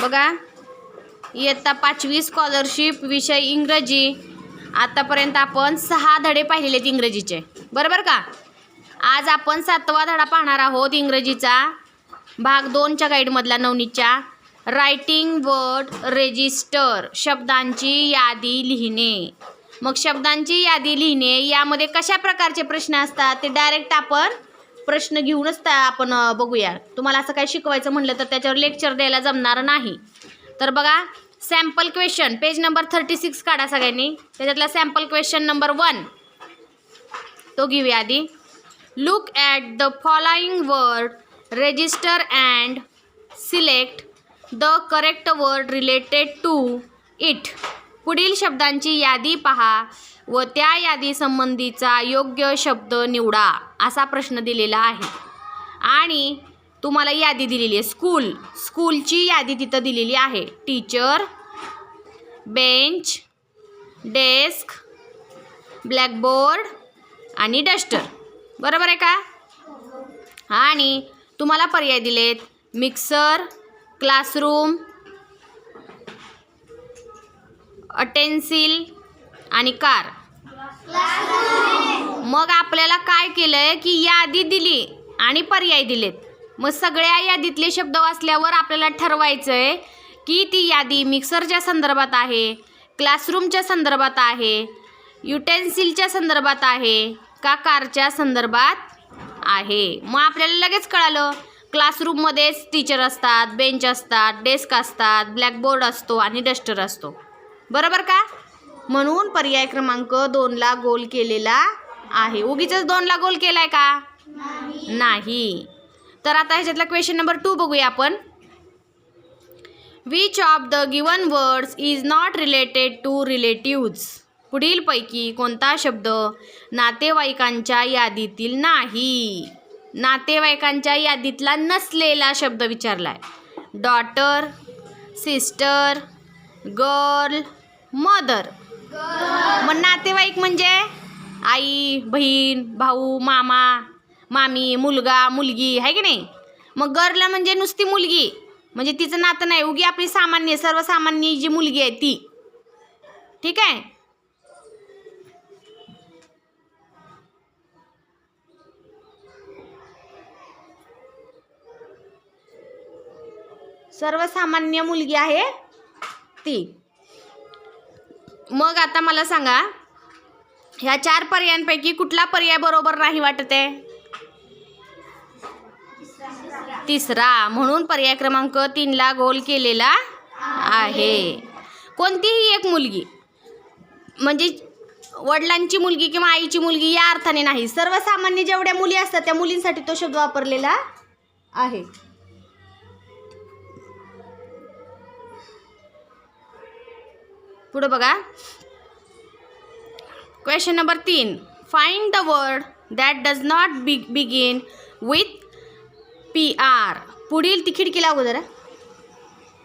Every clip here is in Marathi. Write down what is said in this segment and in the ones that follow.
बघा. इयत्ता पाचवी स्कॉलरशिप विषय इंग्रजी. आतापर्यंत आपण सहा धडे पाहिलेले आहेत इंग्रजीचे. बरोबर का? आज आपण सातवा धडा पाहणार आहोत इंग्रजीचा. भाग दोनच्या गाईडमधला नवनीतच्या. रायटिंग वर्ड रेजिस्टर शब्दांची यादी लिहिणे. मग शब्दांची यादी लिहिणे यामध्ये कशा प्रकारचे प्रश्न असतात ते डायरेक्ट आपण प्रश्न घेऊनच त्या आपण बघूया. तुम्हाला असं काही शिकवायचं म्हणलं तर त्याच्यावर लेक्चर द्यायला जमणार नाही. तर बघा sample question page number thirty six काढा सगळ्यांनी. त्याच्यातला सॅम्पल क्वेश्चन नंबर वन तो घेऊया आधी. Look at the following word register and select the correct word related to it पुढील शब्दांची यादी पहा. व त्या यादीसंबंधीचा योग्य शब्द निवडा असा प्रश्न दिलेला आहे. आणि तुम्हाला यादी दिलेली आहे. स्कूल स्कूलची यादी तिथं दिलेली आहे. टीचर बेंच डेस्क ब्लॅकबोर्ड आणि डस्टर. बरोबर आहे का? आणि तुम्हाला पर्याय दिलेत. मिक्सर क्लासरूम अटेन्सिल आणि कार. मग आपल्याला काय केलंय की यादी दिली आणि पर्याय दिलेत. मग सगळ्या यादीतले शब्द वाचल्यावर आपल्याला ठरवायचं आहे की ती यादी मिक्सरच्या संदर्भात आहे क्लासरूमच्या संदर्भात आहे युटेन्सिलच्या संदर्भात आहे का कारच्या संदर्भात आहे. मग आपल्याला लगेच कळालं क्लासरूममध्येच टीचर असतात बेंच असतात डेस्क असतात ब्लॅकबोर्ड असतो आणि डस्टर असतो. बरोबर का? म्हणून पर्याय क्रमांक दोनला गोल केलेला आहे. उगीच दोनला गोल केलाय का? नाही. तर आता ह्याच्यातला क्वेश्चन नंबर टू बघूया आपण. Which of the given words is not related to relatives पुढीलपैकी कोणता शब्द नातेवाईकांच्या यादीतील नाही? नातेवाईकांच्या यादीतला नसलेला शब्द विचारलाय. डॉटर सिस्टर गर्ल मदर मग नातेवाईक म्हणजे? आई बहीण भाऊ मामा मामी मुलगा मुलगी आहे की नाही? मग गर्ल म्हणजे नुसती मुलगी. म्हणजे तिचं नातं नाही. उगी आपली सामान्य सर्वसामान्य जी मुलगी आहे ती. ठीक आहे? सर्वसामान्य मुलगी आहे ती. मग आता मला सांगा ह्या चार पर्यायांपैकी कुठला पर्याय बरोबर नाही वाटत? आहे तिसरा. म्हणून पर्याय क्रमांक तीनला गोल केलेला आहे. कोणतीही एक मुलगी म्हणजे वडिलांची मुलगी किंवा आईची मुलगी या अर्थाने नाही. सर्वसामान्य जेवढ्या मुली असतात त्या मुलींसाठी तो शब्द वापरलेला आहे. पुढं बघा. क्वेश्चन नंबर तीन. Find the word that does not be begin with P R पुढील तिकीट केला अगोदर.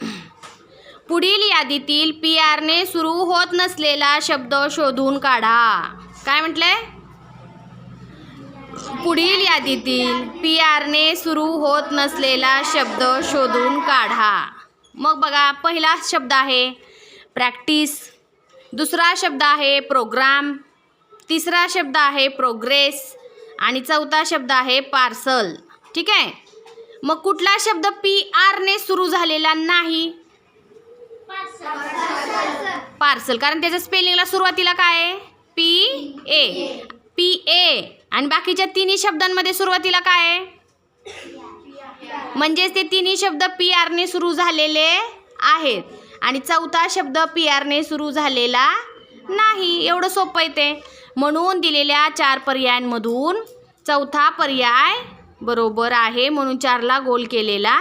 पुढील यादीतील पी आरने सुरू होत नसलेला शब्द शोधून काढा. काय म्हटलंय? पुढील यादीतील पी आरने सुरू होत नसलेला शब्द शोधून काढा. मग बघा पहिला शब्द आहे प्रॅक्टिस दुसरा शब्द आहे प्रोग्राम तिसरा शब्द आहे प्रोग्रेस आणि चौथा शब्द आहे पार्सल ठीक आहे? मग कुठला शब्द पी आरने सुरू झालेला नाही? पार्सल कारण त्याच्या स्पेलिंगला सुरुवातीला काय आहे? पी ए पी ए आणि बाकीच्या तिन्ही शब्दांमध्ये सुरुवातीला काय आहे? म्हणजेच ते तिन्ही शब्द पी आरने सुरू झालेले आहेत. आणि चौथा शब्द पी आरने सुरू झालेला नाही एवढं सोपं आहे ते. म्हणून दिलेल्या चार पर्यायांमधून चौथा पर्याय बरोबर आहे म्हणून चारला गोल केलेला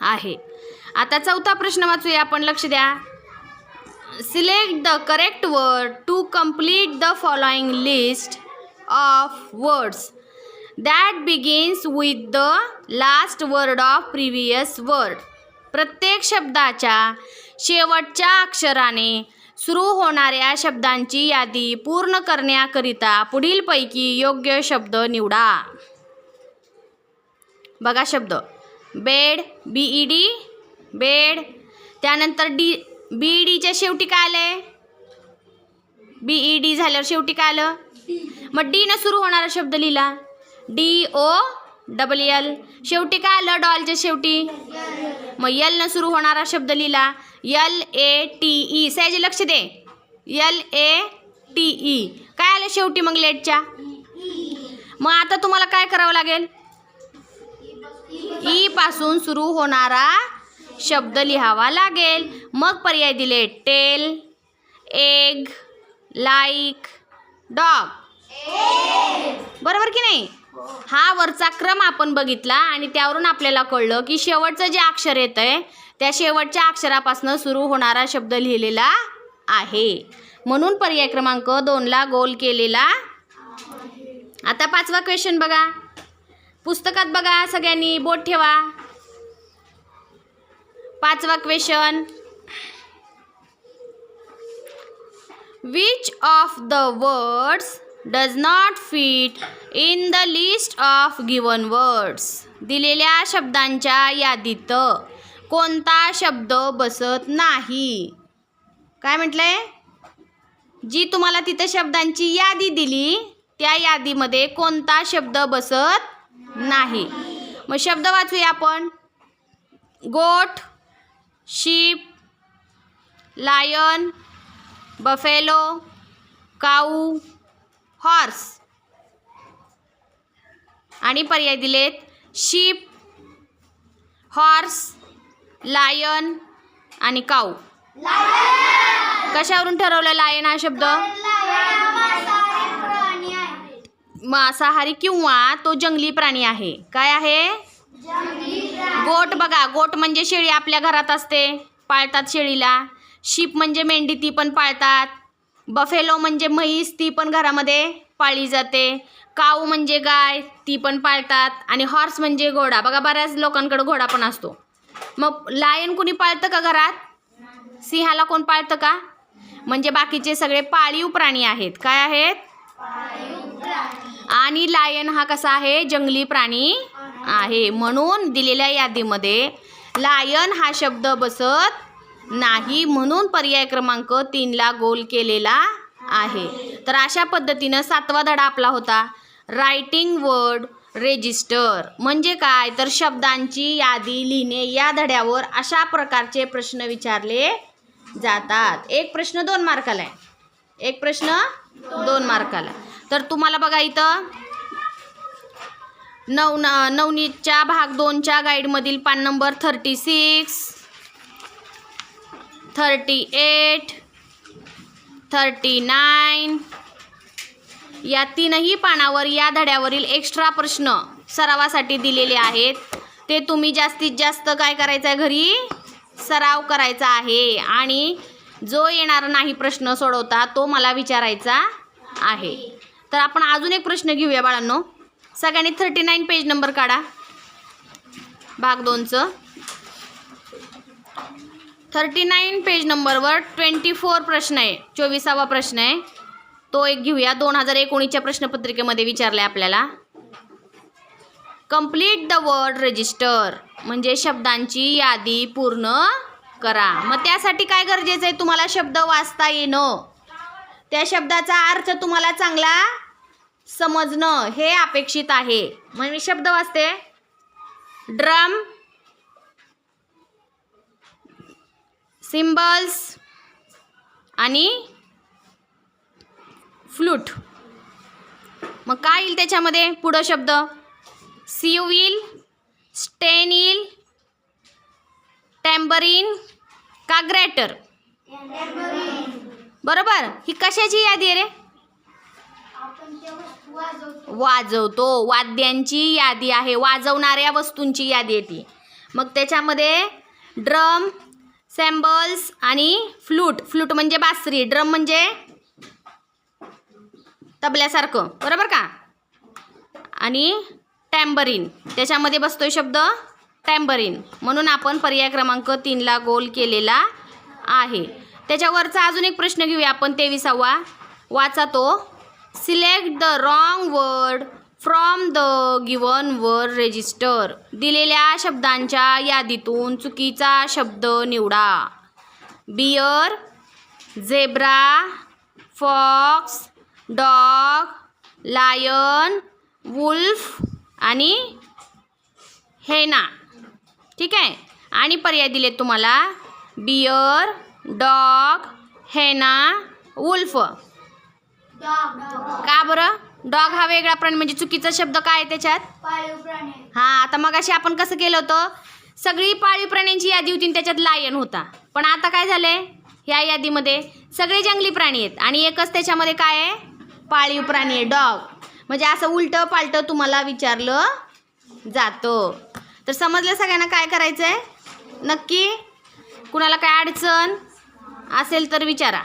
आहे. आता चौथा प्रश्न वाचूया आपण लक्ष द्या. Select the correct word to complete the following list of words that begins with the last word of previous word प्रत्येक शब्दाच्या शेवटच्या अक्षराने सुरू होणाऱ्या शब्दांची यादी पूर्ण करण्याकरिता पुढीलपैकी योग्य शब्द निवडा. बघा शब्द. Bed B E D bed. त्यानंतर डी बी ई डीच्या शेवटी काय आलंय? बी ई डी झाल्यावर शेवटी काय आलं? मग डीनं सुरू होणारा शब्द लिहिला. डी ओ डबल एल शेवटी काय आलं? डॉलच्या शेवटी. मग यल न सुरू होणारा शब्द लिहिला. यल ए टी ई सयाचे लक्ष दे. यल ए टी ई काय आलं शेवटी मग लेटच्या मग आता तुम्हाला काय करावं लागेल? ई पासून सुरू होणारा शब्द लिहावा लागेल. मग पर्याय दिले. टेल एग लाईक डॉग बरोबर की नाही? हा वरचा क्रम आपण बघितला आणि त्यावरून आपल्याला कळलं की शेवटचं जे अक्षर येत आहे त्या शेवटच्या अक्षरापासून सुरू होणारा शब्द लिहिलेला आहे. म्हणून पर्याय क्रमांक दोनला गोल केलेला आता पाचवा क्वेश्चन बघा. पुस्तकात बघा सगळ्यांनी बोट ठेवा. पाचवा question which of the words does not fit in the list of given words दिलेल्या शब्दांच्या यादीत कोणता शब्द बसत नाही. काय म्हटलंय? जी तुम्हाला तिथं शब्दांची यादी दिली त्या यादीमध्ये कोणता शब्द बसत नाही. मग शब्द वाचूया आपण. Goat sheep lion buffalo cow horse आणि पर्याय दिलेत. शीप हॉर्स लायन आणि काऊ कशावरून ठरवलं लायन हा शब्द? मांसाहारी किंवा तो जंगली प्राणी आहे. काय आहे? गोट बघा. गोट म्हणजे शेळी आपल्या घरात असते. पाळतात शेळीला. शीप म्हणजे मेंढी ती पण पाळतात. बफेलो म्हणजे म्हैस ती पण घरामध्ये पाळली जाते. काऊ म्हणजे गाय ती पण पाळतात. आणि हॉर्स म्हणजे घोडा. बघा बऱ्याच लोकांकडे घोडा पण असतो. मग लायन कुणी पाळतं का घरात? सिंहाला कोण पाळतं का? म्हणजे बाकीचे सगळे पाळीव प्राणी आहेत. काय आहेत? आणि लायन हा कसा आहे? जंगली प्राणी आहे. म्हणून दिलेल्या यादीमध्ये लायन हा शब्द बसत नाही म्हणून पर्याय क्रमांक तीनला गोल केलेला आहे. तर अशा पद्धतीनं सातवा धडा आपला होता. रायटिंग वर्ड रेजिस्टर म्हणजे काय? तर शब्दांची यादी लिहिणे या धड्यावर अशा प्रकारचे प्रश्न विचारले जातात. एक प्रश्न दोन मार्काला आहे. एक प्रश्न दोन मार्काला. तर तुम्हाला बघा इथं नव नवनीतच्या भाग दोनच्या गाईडमधील पान number thirty six thirty eight thirty nine. या तीनही पानावर या धड्यावरील एक्स्ट्रा प्रश्न सरावासाठी दिलेले आहेत. ते तुम्ही जास्तीत जास्त काय करायचं आहे घरी? सराव करायचा आहे. आणि जो येणार नाही प्रश्न सोडवता तो मला विचारायचा आहे. तर आपण अजून एक प्रश्न घेऊया बाळांनो. सगळ्यांनी थर्टी नाईन पेज नंबर काढा. भाग दोनचं. थर्टी नाईन पेज नंबरवर ट्वेंटी फोर प्रश्न आहे. चोवीसावा प्रश्न आहे. तो एक घेऊया. दोन हजार एकोणीसच्या प्रश्नपत्रिकेमध्ये विचारला आहे आपल्याला. कंप्लीट द वर्ड रजिस्टर म्हणजे शब्दांची यादी पूर्ण करा. मग त्यासाठी काय गरजेचं आहे? तुम्हाला शब्द वाचता येणं. त्या शब्दाचा अर्थ तुम्हाला चांगला समजणं हे अपेक्षित आहे. म्हणजे मी शब्द वाचते. ड्रम सिम्बल्स आणि फ्लूट. मग काय येईल त्याच्यामध्ये? पुढं शब्द. सीव येईल स्टेन येईल टॅम्बरीन का ग्रॅटर? बरोबर. ही कशाची यादी आहे रे? वाजवतो. वाद्यांची यादी आहे. वाजवणाऱ्या वस्तूंची यादी आहे ती. मग त्याच्यामध्ये ड्रम सॅम्बल्स आणि फ्लूट फ्लूट म्हणजे बासरी ड्रम म्हणजे तबल्यासारखं. बरोबर का? आणि टॅम्बरीन त्याच्यामध्ये बसतोय शब्द टॅम्बरीन म्हणून आपण पर्याय क्रमांक तीनला गोल केलेला आहे. त्याच्यावरचा अजून एक प्रश्न घेऊया आपण तेविसावा. वाचा तो. Select the wrong word from the given word register दिलेल्या शब्दांच्या यादीतून चुकीचा शब्द निवडा. Bear zebra fox dog lion wolf आणि हेना ठीक आहे? आणि पर्याय दिलेत तुम्हाला. बियर डॉग हेना वुल्फ का बरं? डॉग हा वेगळा प्राणी म्हणजे चुकीचा शब्द काय आहे त्याच्यात? हां आता मगाशी आपण कसं केलं होतं? सगळी पाळीव प्राण्यांची यादी होती आणि त्याच्यात लायन होता. पण आता काय झालंय? ह्या यादीमध्ये सगळे जंगली प्राणी आहेत आणि एकच त्याच्यामध्ये काय आहे? पाळीव प्राणी आहे डॉग म्हणजे असं उलटं पालटं तुम्हाला विचारलं जातं. तर समजलं सगळ्यांना काय करायचं आहे नक्की? कुणाला काय अडचण असेल तर विचारा.